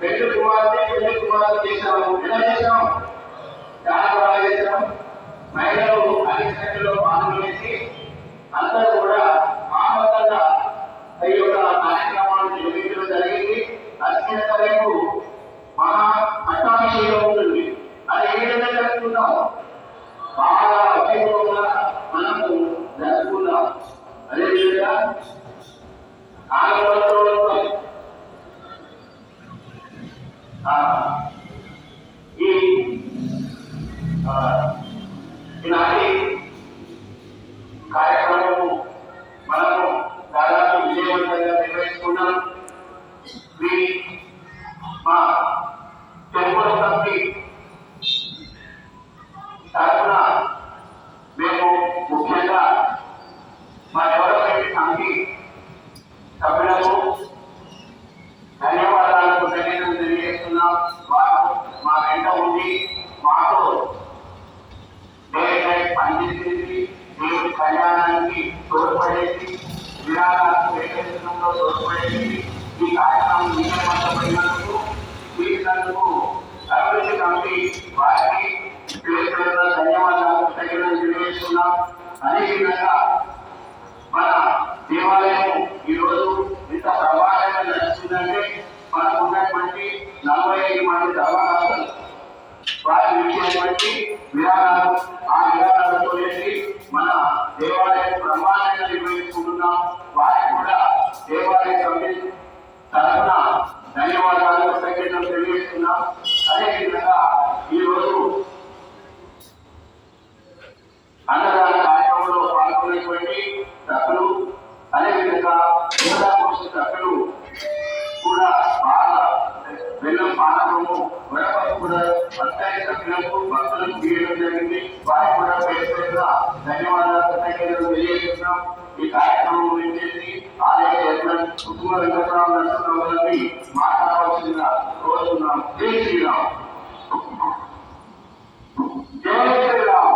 పెళ్ళి కుమార్తె పెళ్ళి కుమార్తె చేశాము ఎలా చేశాం చాలా బాగా చేశాం మహిళలు అన్ని సంఖ్యలో పాల్గొనేసి అందరూ కూడా మామూలుగా ఈ యొక్క కార్యక్రమాలు నిర్వహించడం జరిగింది అత్యంత రేపు మహా పట్టాభిషేకం ఉంటుంది అది ఏ విధంగా జరుపుకుందాం బాగా వైభవంగా మనము జరుపుకుందాం అదేవిధంగా ఆగమనంలో ఈ ఈనాటి కార్యక్రమము మనము దాదాపు విజయవంతంగా నిర్వహించుకున్నాం మీ మా టెంపుల్ కమిటీ తరఫున మేము ముఖ్యంగా మా డెవలప్మెంట్ కమిటీ సభ్యులకు ధన్యవాదాలకు ధన్యవాదాలు తెలియజేస్తున్నాం వారు మా వెంట ఉండి మాతో డే దేవుడి కళ్యాణానికి తోడ్పడేసి విరాళాలు సేకరించడంలో తోడ్పడేసి ఈ కార్యక్రమం విజయవంతమైనందుకు వీళ్ళందుకు అభివృద్ధి కమిటీ వారికి ధన్యవాదాలు కృతజ్ఞతలు తెలియజేస్తున్నాం అదేవిధంగా మన దేవాలయ నలభై ఐదు మంది ధర్మరాష్ట్రాలు ఇచ్చినటువంటి విధానాలు ఆ విధానాలతో వేసి మన దేవాలయం బ్రహ్మాండంగా నిర్వహించుకుంటున్నాం వారికి కూడా దేవాలయ కమిటీ తరఫున బెల్లం పానకము కూడా సభ్యులకు జరిగింది. వారికి కూడా ధన్యవాదాలు కృతజ్ఞతలు తెలియజేస్తున్నాం. ఈ కార్యక్రమం గురించి ఆలయ చైర్మన్ కుటుంబ వెంకటరావు నరసింహరావు గారిని మాట్లాడవలసిందిగా కోరుతున్నాం. జై శ్రీరామ్. జై శ్రీరామ్.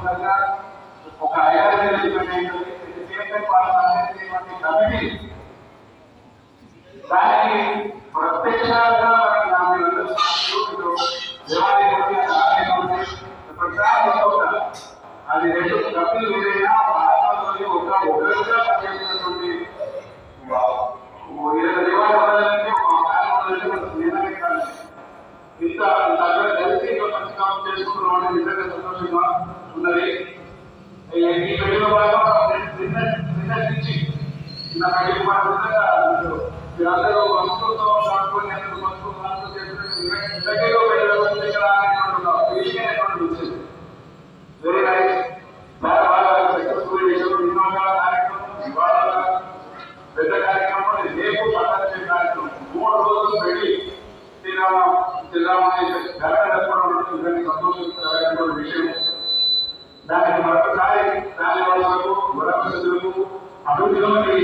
రావాలంటే ఒక అయ్యారు కమిటీ దానికి ప్రత్యక్షంగా అది రెండు కప్పులు వేరైనా ఆత్మతోని ఒక ఒకరిగా పనిచేసినటువంటి ఇరవై దేవాలయాలంటే ఒక ఆత్మతో నిజమే ఇంత దగ్గర కలిసి పంచకామం చేసుకున్నాం అంటే నిజంగా సంతోషంగా ఉన్నది. ఈ పెళ్ళిలో భాగంగా నిన్న పెళ్ళి మీరందరూ అందరూ శ్రీరామ శ్రీరామ విషయం. దానికి మరొకసారి దాని వాళ్ళకు వరపతులకు అభివృద్ధిలోకి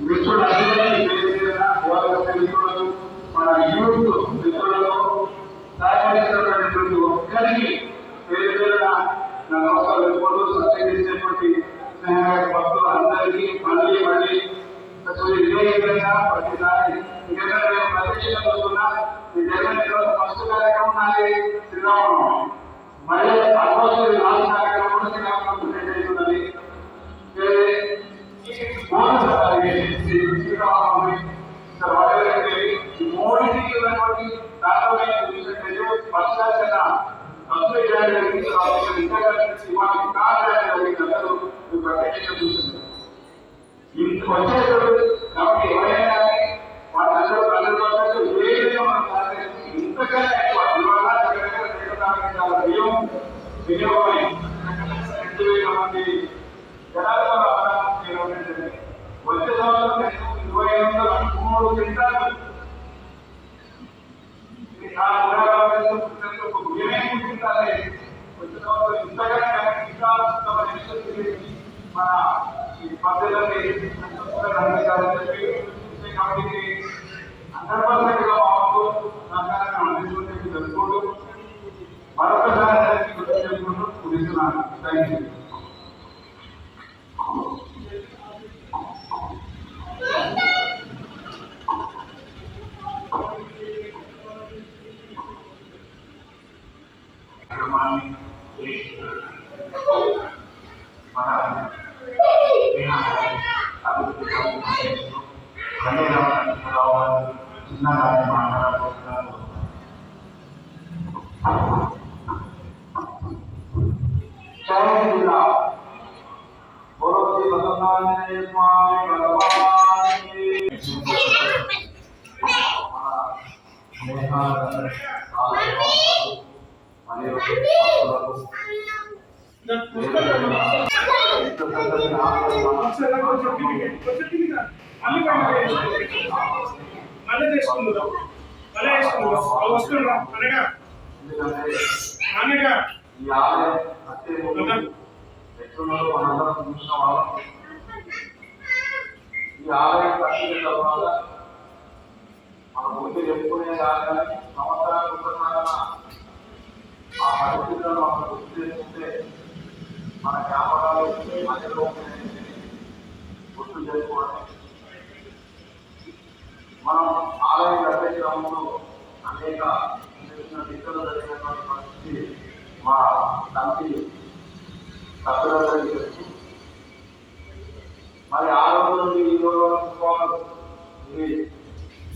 మిత్రులు అందరికీ పేరు మీద మిత్రులకు మన యూత్ మిత్రులలో సహకరించినటువంటి ఒక్కరికి పేరు పేరున నా నమస్కారం చెప్పుకుంటూ సత్కరించేటువంటి భక్తులు అందరికీ మళ్ళీ మళ్ళీ ఇదే విధంగా ప్రతిసారి ఇంకా ప్రత్యక్షంగా వస్తున్నా ఈ జరిగిన తర్వాత ఫస్ట్ కార్యక్రమం నాది శ్రీరామనవమి. మళ్ళీ ఆల్మోస్ట్ ఉన్నటువంటి చూసినట్లయితే ఇవాళ ప్రత్యేకంగా చూసింది వచ్చేటప్పుడు మన ఈ పద్ధతులని కాబట్టి హండ్రెడ్ పర్సెంట్గా మాకు సహకారం అందించుకుంటే తెలుసుకుంటూ మరొకసారి గుర్తు చేసుకుంటూ ముగిస్తున్నాను థ్యాంక్ యూ చిన్నగా మాట్లాడబోతున్నారు జై శ్రీరామ్ అన్ని మన మళ్ళీ చేసుకుందాం మళ్ళీ చేసుకుందాం వాళ్ళు వస్తుండ్రా అనగా ఎందుకంటే అనగా ఈ ఆలయం కట్టిన తర్వాత మన ముందు చెప్పుకునే కానీ సంవత్సరాలు ఆ పరిస్థితులను మనం గుర్తు చేసుకుంటే మన జ్ఞాపకాలు మధ్యలో గుర్తు చేసుకోవడం మనం ఆలయం కట్టే క్రమంలో అనేక చిన్న జరిగినటువంటి పరిస్థితి మా తండ్రి సభ్యులందరికీ తెలుసు మరి ఆ రోజు నుండి ఈ రోజు వరకు ఇది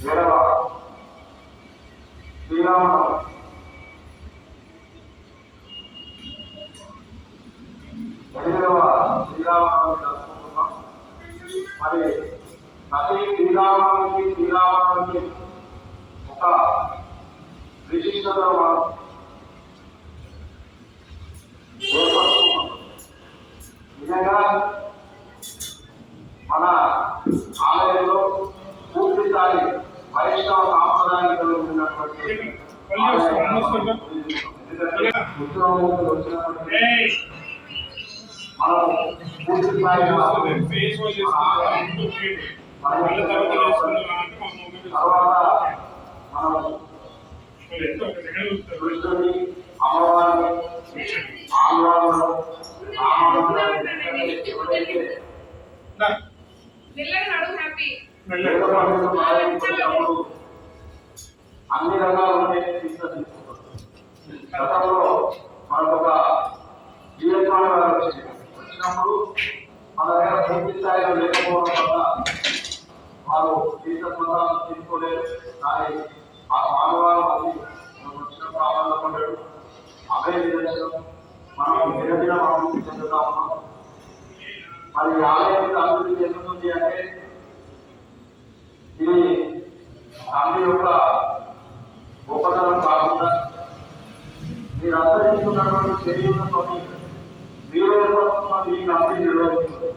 ఏడవ శ్రీరామనవమి ఎనిమిదవ శ్రీరామనవమి జరుపుకుంటున్నాం. మరి ప్రతి శ్రీరామనవమికి శ్రీరామనవమికి ఒక విశిష్టత మనం ఏర్పరచుకున్నాం నిజంగా మన ఆలయంలో పూర్తి స్థాయి వైష్ణవ సాంప్రదాయంలో ఉన్నటువంటి మళ్ళీ వస్తాం, మళ్ళీ వస్తాం. ఎందుకంటే ఉత్సవమూర్తులు వచ్చినటువంటి ఏయ్ మనం పూర్తి స్థాయిలో ఫేస్ వాష్ చేసుకుందాం మళ్ళీ తర్వాత చేసుకుందాం అన్ని రకాల ఉన్నాయి గతంలో మనకు ఒక జీవితాలు వచ్చినప్పుడు మన దగ్గర పూర్తి స్థాయిలో లేకపోవడం వల్ల వారు జీవిత స్వతాలను తీసుకోలేదు కానీ ఆ మానవాళి మళ్ళీ మనకు వచ్చినప్పుడు ఆనందపడ్డాడు అదే విధంగా మనం దినదిన అభివృద్ధి చెందుతా ఉన్నాం. మరి ఆలయం అభివృద్ధి చెందుతుంది అంటే ఇది తండ్రి యొక్క గొప్పతనం కాకుండా మీరు అంతరించుకున్నటువంటి శరీరంతో మీరు ఏర్పడుతున్న ఈ తండ్రి నిర్వహిస్తుంది.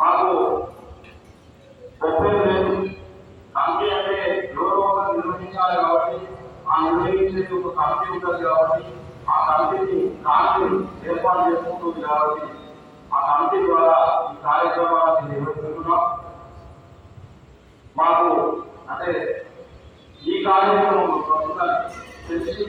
మాకు గొప్పది లేదు అంటే ఎవరో ఒకరు నిర్వహించాలి కాబట్టి ఆ నిర్వహించేది ఒక కమిటీ ఉంటుంది కాబట్టి ఆ కమిటీని కాంతి ఏర్పాటు చేసుకుంటుంది కాబట్టి ఆ కమిటీ ద్వారా ఈ కార్యక్రమాన్ని నిర్వహిస్తున్నాం మాకు అంటే ఈ కార్యక్రమం ప్రస్తుతానికి తెలిసి